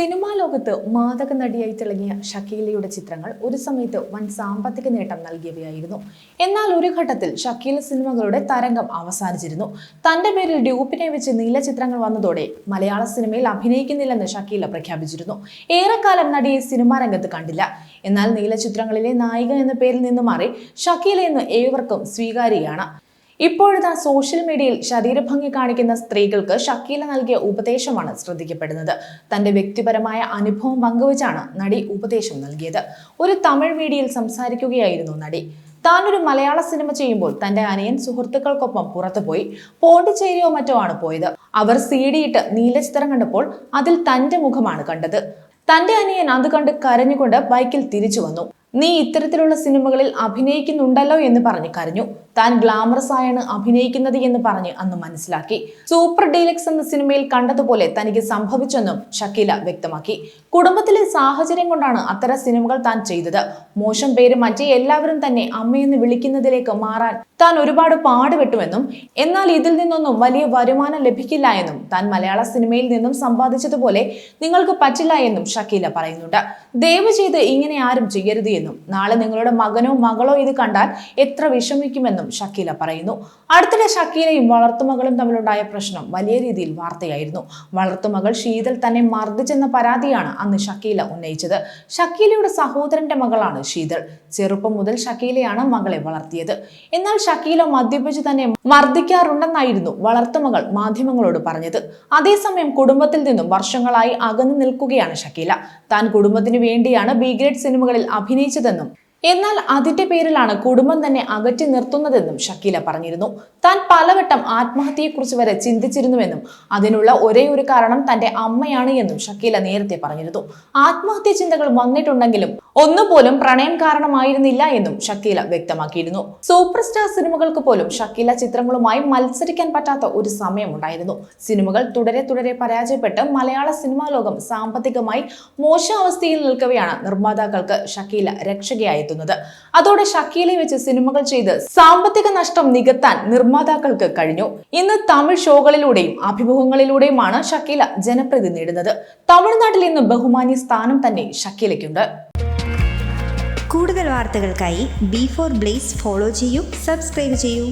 Cinema ലോകത്ത് മാതക നടിയായി തിളങ്ങിയ ഷക്കീലയുടെ ചിത്രങ്ങൾ ഒരു സമയത്ത് വൻ സാമ്പത്തിക നേട്ടം നൽകിയവയായിരുന്നു. എന്നാൽ ഒരു ഘട്ടത്തിൽ ഷക്കീല സിനിമകളുടെ തരംഗം അവസാനിച്ചിരുന്നു. തന്റെ പേരിൽ ഡ്യൂപ്പിനെ വെച്ച് നീല ചിത്രങ്ങൾ വന്നതോടെ മലയാള സിനിമയിൽ അഭിനയിക്കുന്നില്ലെന്ന് ഷക്കീല പ്രഖ്യാപിച്ചിരുന്നു. ഏറെക്കാലം നടിയെ സിനിമാ രംഗത്ത് കണ്ടില്ല. എന്നാൽ നീല ചിത്രങ്ങളിലെ നായിക എന്ന പേരിൽ നിന്ന് മാറി ഷക്കീല എന്ന് ഏവർക്കും സ്വീകാര്യയാണ്. ഇപ്പോഴത്തെ സോഷ്യൽ മീഡിയയിൽ ശരീരഭംഗി കാണിക്കുന്ന സ്ത്രീകൾക്ക് ഷക്കീല നൽകിയ ഉപദേശമാണ് ശ്രദ്ധിക്കപ്പെടുന്നത്. തന്റെ വ്യക്തിപരമായ അനുഭവം പങ്കുവച്ചാണ് നടി ഉപദേശം നൽകിയത്. ഒരു തമിഴ് വീഡിയോയിൽ സംസാരിക്കുകയായിരുന്നു നടി. താനൊരു മലയാള സിനിമ ചെയ്യുമ്പോൾ തന്റെ അനിയൻ സുഹൃത്തുക്കൾക്കൊപ്പം പുറത്തുപോയി പോണ്ടിച്ചേരിയോ മറ്റോ ആണ് പോയത്. അവർ സി ഡിയിട്ട് നീലചിത്രം കണ്ടപ്പോൾ അതിൽ തന്റെ മുഖമാണ് കണ്ടത്. തന്റെ അനിയൻ അത് കണ്ട് കരഞ്ഞുകൊണ്ട് ബൈക്കിൽ തിരിച്ചു വന്നു. നീ ഇത്തരത്തിലുള്ള സിനിമകളിൽ അഭിനയിക്കുന്നുണ്ടല്ലോ എന്ന് പറഞ്ഞ് കരഞ്ഞു. താൻ ഗ്ലാമറസ് ആയാണ് അഭിനയിക്കുന്നത് എന്ന് പറഞ്ഞ് അന്ന് മനസ്സിലാക്കി. സൂപ്പർ ഡീലക്സ് എന്ന സിനിമയിൽ കണ്ടതുപോലെ തനിക്ക് സംഭവിച്ചെന്നും ഷക്കീല വ്യക്തമാക്കി. കുടുംബത്തിലെ സാഹചര്യം കൊണ്ടാണ് അത്തരം സിനിമകൾ താൻ ചെയ്തത്. മോശം പേര് മാറ്റി എല്ലാവരും തന്നെ അമ്മയെന്ന് വിളിക്കുന്നതിലേക്ക് മാറാൻ താൻ ഒരുപാട് പാടുപെട്ടുവെന്നും എന്നാൽ ഇതിൽ നിന്നൊന്നും വലിയ വരുമാനം ലഭിക്കില്ല എന്നും താൻ മലയാള സിനിമയിൽ നിന്നും സമ്പാദിച്ചതുപോലെ നിങ്ങൾക്ക് പറ്റില്ല എന്നും ഷക്കീല പറയുന്നുണ്ട്. ദയവ് ചെയ്ത് ഇങ്ങനെ ആരും ചെയ്യരുത് എന്നും നാളെ നിങ്ങളുടെ മകനോ മകളോ ഇത് കണ്ടാൽ എത്ര വിഷമിക്കുമെന്നും ഷക്കീല പറയുന്നു. അടുത്തിടെ ഷക്കീലയും വളർത്തുമകളും തമ്മിലുണ്ടായ പ്രശ്നം വലിയ രീതിയിൽ വാർത്തയായിരുന്നു. വളർത്തുമകൾ ശീതൽ തന്നെ മർദ്ദിച്ചെന്ന പരാതിയാണ് അന്ന് ഷക്കീല ഉന്നയിച്ചത്. ഷക്കീലയുടെ സഹോദരന്റെ മകളാണ് ശീതൾ ചെറുപ്പം മുതൽ ഷക്കീലയാണ് മകളെ വളർത്തിയത്. എന്നാൽ ഷക്കീല മദ്യപിച്ച് തന്നെ മർദ്ദിക്കാറുണ്ടെന്നായിരുന്നു വളർത്തുമകൾ മാധ്യമങ്ങളോട് പറഞ്ഞത്. അതേസമയം കുടുംബത്തിൽ നിന്നും വർഷങ്ങളായി അകന്നു നിൽക്കുകയാണ് ഷക്കീല. താൻ കുടുംബത്തിന് വേണ്ടിയാണ് ബി ഗ്രേഡ് സിനിമകളിൽ അഭിനയിച്ചതെന്നും എന്നാൽ അതിന്റെ പേരിലാണ് കുടുംബം തന്നെ അകറ്റി നിർത്തുന്നതെന്നും ഷക്കീല പറഞ്ഞിരുന്നു. താൻ പലവട്ടം ആത്മഹത്യയെക്കുറിച്ച് വരെ ചിന്തിച്ചിരുന്നുവെന്നും അതിനുള്ള ഒരേ ഒരു കാരണം തന്റെ അമ്മയാണ് എന്നും ഷക്കീല നേരത്തെ പറഞ്ഞിരുന്നു. ആത്മഹത്യ ചിന്തകൾ വന്നിട്ടുണ്ടെങ്കിലും ഒന്നുപോലും പ്രണയം കാരണമായിരുന്നില്ല എന്നും ഷക്കീല വ്യക്തമാക്കിയിരുന്നു. സൂപ്പർ സ്റ്റാർ സിനിമകൾക്ക് പോലും ഷക്കീല ചിത്രങ്ങളുമായി മത്സരിക്കാൻ പറ്റാത്ത ഒരു സമയമുണ്ടായിരുന്നു. സിനിമകൾ തുടരെ തുടരെ പരാജയപ്പെട്ട് മലയാള സിനിമാ ലോകം സാമ്പത്തികമായി മോശാവസ്ഥയിൽ നിൽക്കവെയാണ് നിർമ്മാതാക്കൾക്ക് ഷക്കീല രക്ഷകയായി എത്തുന്നത്. അതോടെ ഷക്കീലെ വെച്ച് സിനിമകൾ ചെയ്ത് സാമ്പത്തിക നഷ്ടം നികത്താൻ നിർമ്മാതാക്കൾക്ക് കഴിഞ്ഞു. ഇന്ന് തമിഴ് ഷോകളിലൂടെയും അഭിമുഖങ്ങളിലൂടെയുമാണ് ഷക്കീല ജനപ്രീതി നേടുന്നത്. തമിഴ്നാട്ടിൽ ഇന്ന് ബഹുമാന്യ സ്ഥാനം തന്നെ ഷക്കീലയ്ക്കുണ്ട്. കൂടുതൽ വാർത്തകൾക്കായി ബി ഫോർ ബ്ലേസ് ഫോളോ ചെയ്യൂ സബ്സ്ക്രൈബ് ചെയ്യൂ.